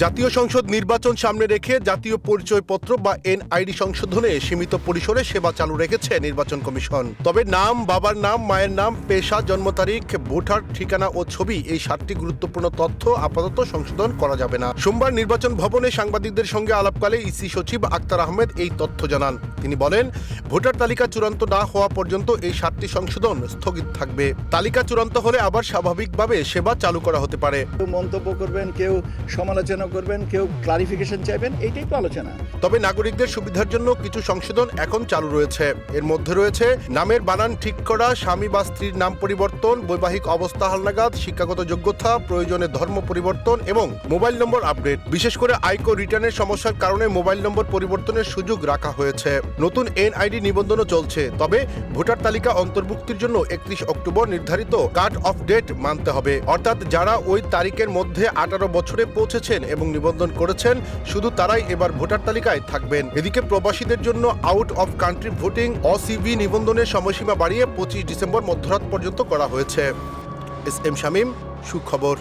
জাতীয় সংসদ নির্বাচন সামনে রেখে জাতীয় পরিচয়পত্র বা এনআইডি সংশোধনে সীমিত পরিসরে সেবা চালু রেখেছে নির্বাচন কমিশন। তবে নাম, বাবার নাম, মায়ের নাম, পেশা, জন্ম তারিখ, ভোটার ঠিকানা ও ছবি এই সাতটি গুরুত্বপূর্ণ তথ্য আপাতত সংশোধন করা যাবে না। সোমবার নির্বাচন ভবনে সাংবাদিকদের সঙ্গে আলাপকালে ইসি সচিব আক্তার আহমেদ এই তথ্য জানান। তিনি বলেন, ভোটার তালিকা চূড়ান্ত না হওয়া পর্যন্ত এই সাতটি সংশোধন স্থগিত থাকবে। তালিকা চূড়ান্ত হলে আবার স্বাভাবিকভাবে সেবা চালু করা হতে পারে। মন্তব্য করবেন, কেউ সমালোচনা করবেন, কেউ ক্লারিফিকেশন চাইবেন, এইটাই তো আলোচনা। তবে নাগরিকদের সুবিধার জন্য কিছু সংশোধন এখন চালু রয়েছে। এর মধ্যে রয়েছে, নামের বানান ঠিক করা, স্বামী বা স্ত্রীর নাম পরিবর্তন, বৈবাহিক অবস্থা হালনাগাদ, শিক্ষাগত যোগ্যতা, প্রয়োজনে ধর্ম পরিবর্তন এবং মোবাইল নম্বর আপডেট। বিশেষ করে আয়কর রিটার্নের সমস্যার কারণে মোবাইল নম্বর পরিবর্তনের সুযোগ রাখা হয়েছে। নতুন এনআইডি নিবন্ধনও চলছে, তবে ভোটার তালিকা অন্তর্ভুক্তির জন্য একত্রিশ অক্টোবর নির্ধারিত কাট অফ ডেট মানতে হবে। অর্থাৎ যারা ওই তারিখের মধ্যে আঠারো বছরে পৌঁছেছেন এবং নিবন্ধন করেছেন, শুধু তারাই এবার ভোটার তালিকায় থাকবেন। এদিকে প্রবাসীদের জন্য আউট অফ কান্ট্রি ভোটিং অসিবি নিবন্ধনের সময়সীমা বাড়িয়ে পঁচিশ ডিসেম্বর মধ্যরাত পর্যন্ত করা হয়েছে। এস এম শামীম, সুখবর।